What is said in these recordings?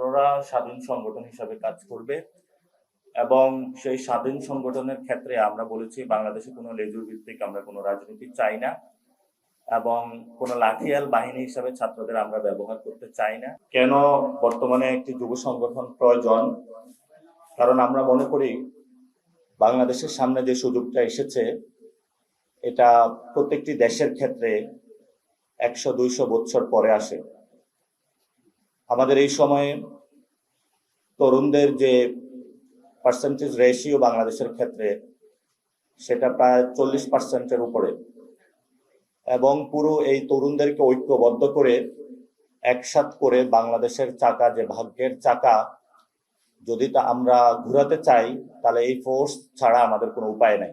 ছাত্ররা স্বাধীন সংগঠন হিসাবে কাজ করবে এবং সেই স্বাধীন সংগঠনের ক্ষেত্রে আমরা বলেছি, বাংলাদেশে কোনো লেজুর ভিত্তিক আমরা কোনো রাজনীতি চাই না এবং কোনো লাঠিয়াল বাহিনী হিসাবে ছাত্রদের আমরা ব্যবহার করতে চাই না। কেন? বর্তমানে একটি যুব সংগঠন প্রয়োজন। কারণ আমরা মনে করি, বাংলাদেশের সামনে যে সুযোগটা এসেছে, এটা প্রত্যেকটি দেশের ক্ষেত্রে একশো, দুইশো বছর পরে আসে। আমাদের এই সময়ে তরুণদের যে পার্সেন্টেজ রেশিও বাংলাদেশের ক্ষেত্রে, সেটা প্রায় চল্লিশ পার্সেন্টের উপরে। এবং পুরো এই তরুণদেরকে ঐক্যবদ্ধ করে একসাথ করে বাংলাদেশের চাকা, যে ভাগ্যের চাকা, যদি তা আমরা ঘুরাতে চাই, তাহলে এই ফোর্স ছাড়া আমাদের কোনো উপায় নাই।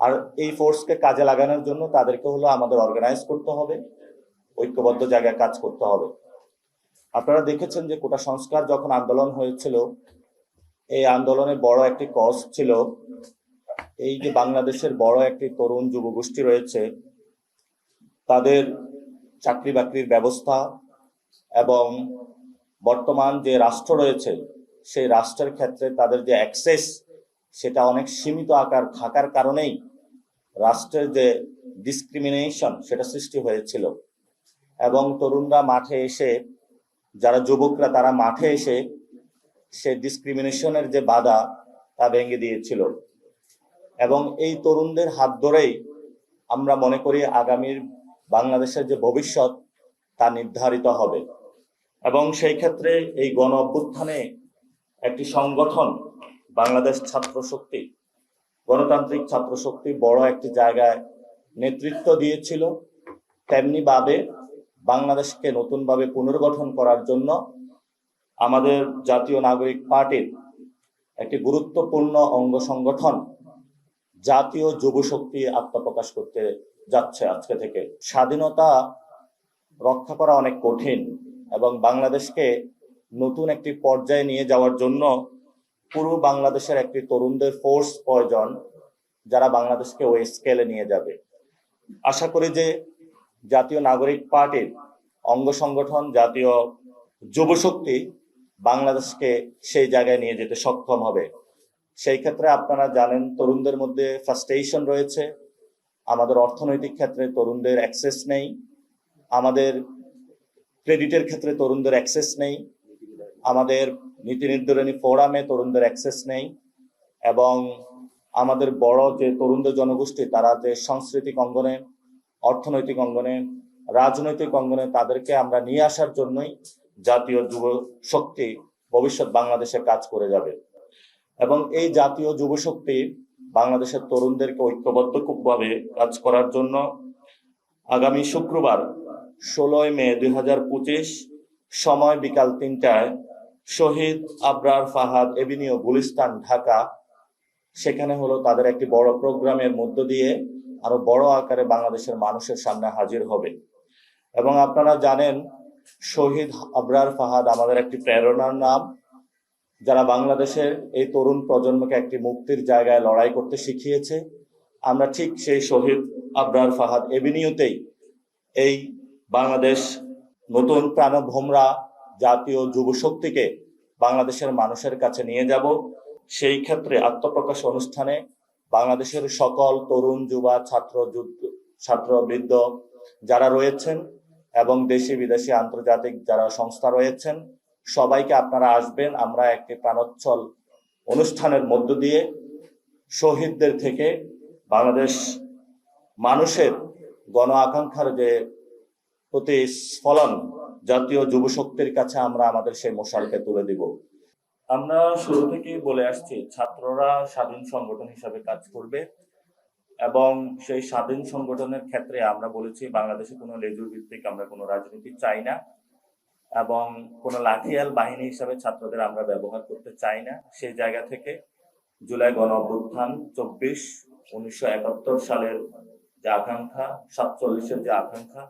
আর এই ফোর্সকে কাজে লাগানোর জন্য তাদেরকে হলো আমাদের অর্গানাইজ করতে হবে, ঐক্যবদ্ধ জায়গায় কাজ করতে হবে। আপনারা দেখেছেন যে কোটা সংস্কার যখন আন্দোলন হয়েছিল, এই আন্দোলনে বড় একটি কজ ছিল। এই যে বাংলাদেশের বড় একটি তরুণ যুবগোষ্ঠী রয়েছে, তাদের চাকরি বাকরির ব্যবস্থা এবং বর্তমান যে রাষ্ট্র রয়েছে, সেই রাষ্ট্রের ক্ষেত্রে তাদের যে অ্যাক্সেস, সেটা অনেক সীমিত আকার থাকার কারণেই রাষ্ট্রের যে ডিসক্রিমিনেশন সেটা সৃষ্টি হয়েছিল। এবং তরুণরা মাঠে এসে যারা যুবকরা তারা মাঠে এসে সে ডিসক্রিমিনেশনের যে বাধা তা ভেঙে দিয়েছিল। এবং এই তরুণদের হাত ধরেই আমরা মনে করি আগামীর বাংলাদেশের যে ভবিষ্যৎ তা নির্ধারিত হবে। এবং সেই ক্ষেত্রে এই গণ অভ্যুত্থানে একটি সংগঠন, বাংলাদেশ ছাত্র শক্তি, গণতান্ত্রিক ছাত্র শক্তি বড় একটি জায়গায় নেতৃত্ব দিয়েছিল। তেমনি ভাবে বাংলাদেশকে নতুনভাবে পুনর্গঠন করার জন্য আমাদের জাতীয় নাগরিক পার্টির একটি গুরুত্বপূর্ণ অঙ্গ সংগঠন জাতীয় যুব শক্তি আত্মপ্রকাশ করতে যাচ্ছে আজকে থেকে। স্বাধীনতা রক্ষা করা অনেক কঠিন এবং বাংলাদেশকে নতুন একটি পর্যায়ে নিয়ে যাওয়ার জন্য পুরো বাংলাদেশের একটি তরুণদের ফোর্স প্রয়োজন, যারা বাংলাদেশকে ওই স্কেলে নিয়ে যাবে। আশা করি যে জাতীয় নাগরিক পার্টির অঙ্গ সংগঠন, জাতীয় যুব শক্তি বাংলাদেশকে সেই জায়গায় নিয়ে যেতে সক্ষম হবে। সেই ক্ষেত্রে আপনারা জানেন তরুণদের মধ্যে ফার্স্টেশন রয়েছে। আমাদের অর্থনৈতিক ক্ষেত্রে তরুণদের অ্যাক্সেস নেই। আমাদের ক্রেডিটের ক্ষেত্রে তরুণদের অ্যাক্সেস নেই। আমাদের নীতি নির্ধারণী ফোরামে তরুণদের অ্যাক্সেস নেই এবং আমাদের বড় যে তরুণদের জনগোষ্ঠী, তারা যে সাংস্কৃতিক অঙ্গনে অর্থনৈতিক অঙ্গনে, রাজনৈতিক অঙ্গনে তাদেরকে আমরা নিয়ে আসার জন্যই জাতীয় যুব শক্তি ভবিষ্যৎ বাংলাদেশে কাজ করে যাবে। এবং এই জাতীয় যুব শক্তি বাংলাদেশের তরুণদেরকে ঐক্যবদ্ধভাবে কাজ করার জন্য আগামী শুক্রবার ষোলোই মে দুই হাজার পঁচিশ সময় বিকাল তিনটায় শহীদ আবরার ফাহাদ এভিনিউ গুলিস্তান, ঢাকা। সেখানে হলো তাদের একটি বড় প্রোগ্রামের মধ্য দিয়ে আরও বড় আকারে বাংলাদেশের মানুষের সামনে হাজির হবে। এবং আপনারা জানেন, শহীদ আবরার ফাহাদ আমাদের একটি প্রেরণার নাম। যারা বাংলাদেশের এই তরুণ প্রজন্মকে একটি মুক্তির জায়গায় লড়াই করতে শিখিয়েছে, আমরা ঠিক সেই শহীদ আবরার ফাহাদ এভিনিউতেই এই বাংলাদেশ নতুন প্রাণভোমরা জাতীয় যুব শক্তিকে বাংলাদেশের মানুষের কাছে নিয়ে যাব। সেই ক্ষেত্রে আত্মপ্রকাশ অনুষ্ঠানে বাংলাদেশের সকল তরুণ, যুবা, ছাত্র ছাত্র, বৃদ্ধ যারা রয়েছেন এবং দেশি, বিদেশি, আন্তর্জাতিক যারা সংস্থা রয়েছেন, সবাইকে আপনারা আসবেন। আমরা একটি প্রাণোচ্ছল অনুষ্ঠানের মধ্য দিয়ে শহীদদের থেকে বাংলাদেশ মানুষের গণ আকাঙ্ক্ষার যে প্রতিস্ফলন জাতীয় যুব শক্তির কাছে আমরা আমাদের সেই মশালকে তুলে দিব। আমরা শুরু থেকেই বলে আসছি, ছাত্ররা স্বাধীন সংগঠন হিসাবে কাজ করবে এবং সেই স্বাধীন সংগঠনের ক্ষেত্রে আমরা বলেছি, বাংলাদেশে কোনো লেজুর ভিত্তিক আমরা কোনো রাজনীতি চাই না এবং কোনো লাঠিয়াল বাহিনী হিসাবে ছাত্রদের আমরা ব্যবহার করতে চাই না। সেই জায়গা থেকে জুলাই গণ অভ্যুত্থান চব্বিশ, উনিশশো একাত্তর সালের যে আকাঙ্ক্ষা, সাতচল্লিশের যে আকাঙ্ক্ষা,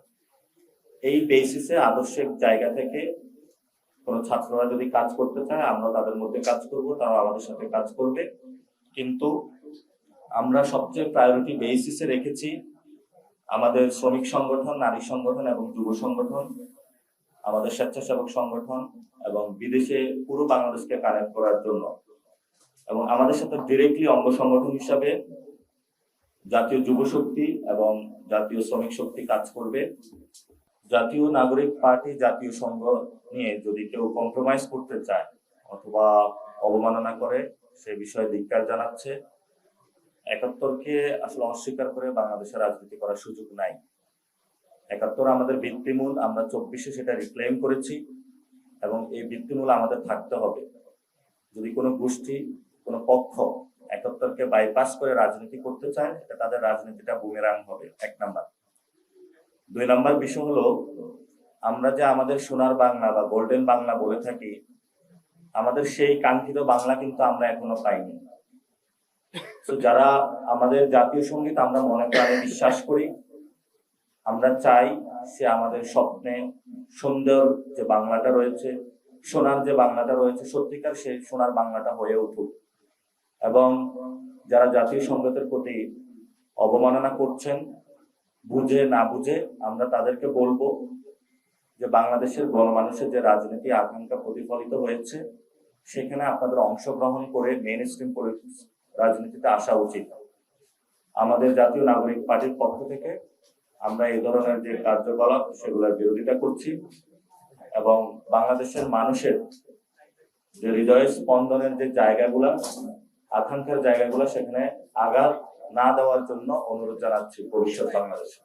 এই বেসিসে আদর্শিক জায়গা থেকে কোনো ছাত্ররা যদি কাজ করতে চায়, আমরা তাদের মধ্যে কাজ করব, তারা আমাদের সাথে কাজ করবে। কিন্তু আমরা সবচেয়ে প্রায়োরিটি বেসিসে রেখেছি আমাদের শ্রমিক সংগঠন, নারী সংগঠন এবং যুব সংগঠন, আমাদের স্বেচ্ছাসেবক সংগঠন এবং বিদেশে পুরো বাংলাদেশকে কানেক্ট করার জন্য। এবং আমাদের সাথে ডিরেক্টলি অঙ্গ সংগঠন হিসাবে জাতীয় যুব শক্তি এবং জাতীয় শ্রমিক শক্তি কাজ করবে। জাতীয় নাগরিক পার্টি, জাতীয় সংঘ নিয়ে যদি কেউ কম্প্রোমাইজ করতে চায় অথবা অবমাননা করে, সে বিষয়ে ধিক্কার জানাচ্ছে। একাত্তরকে আসলে অস্বীকার করে বাংলাদেশের রাজনীতি করার সুযোগ নাই। একাত্তর আমাদের ভিত্তিমূল, আমরা চব্বিশে সেটা রিক্লেম করেছি এবং এই ভিত্তিমূল আমাদের থাকতে হবে। যদি কোনো গোষ্ঠী, কোনো পক্ষ একাত্তরকে বাইপাস করে রাজনীতি করতে চায়, এটা তাদের রাজনীতিটা বুমেরাং হবে, এক নাম্বার। দুই নম্বর বিষয় হলো, আমরা যে আমাদের সোনার বাংলা বা গোল্ডেন বাংলা বলে থাকি, আমাদের সেই কাঙ্ক্ষিত বাংলা কিন্তু আমরা এখনও পাইনি। তো যারা আমাদের জাতীয় সংগীত আমরা মনে প্রাণে বিশ্বাস করি, আমরা চাই সে আমাদের স্বপ্নে সুন্দর যে বাংলাটা রয়েছে, সোনার যে বাংলাটা রয়েছে, সত্যিকার সেই সোনার বাংলাটা হয়ে উঠুক। এবং যারা জাতীয় সঙ্গীতের প্রতি অবমাননা করছেন বুঝে না বুঝে আমরা তাদেরকে বলব যে বাংলাদেশের গণমানুষের যে রাজনীতি আকাঙ্ক্ষা প্রতিফলিত হয়েছে, সেখানে আপনাদের অংশগ্রহণ করে মেন স্ট্রিম রাজনীতিতে আসা উচিত। আমাদের জাতীয় নাগরিক পার্টির পক্ষ থেকে আমরা এই ধরনের যে কার্যকলাপ, সেগুলোর বিরোধিতা করছি এবং বাংলাদেশের মানুষের যে হৃদয় স্পন্দনের যে জায়গাগুলা, আকাঙ্ক্ষার জায়গাগুলো, সেখানে আঘাত না দেওয়ার জন্য অনুরোধ জানাচ্ছি ভবিষ্যৎ বাংলাদেশে।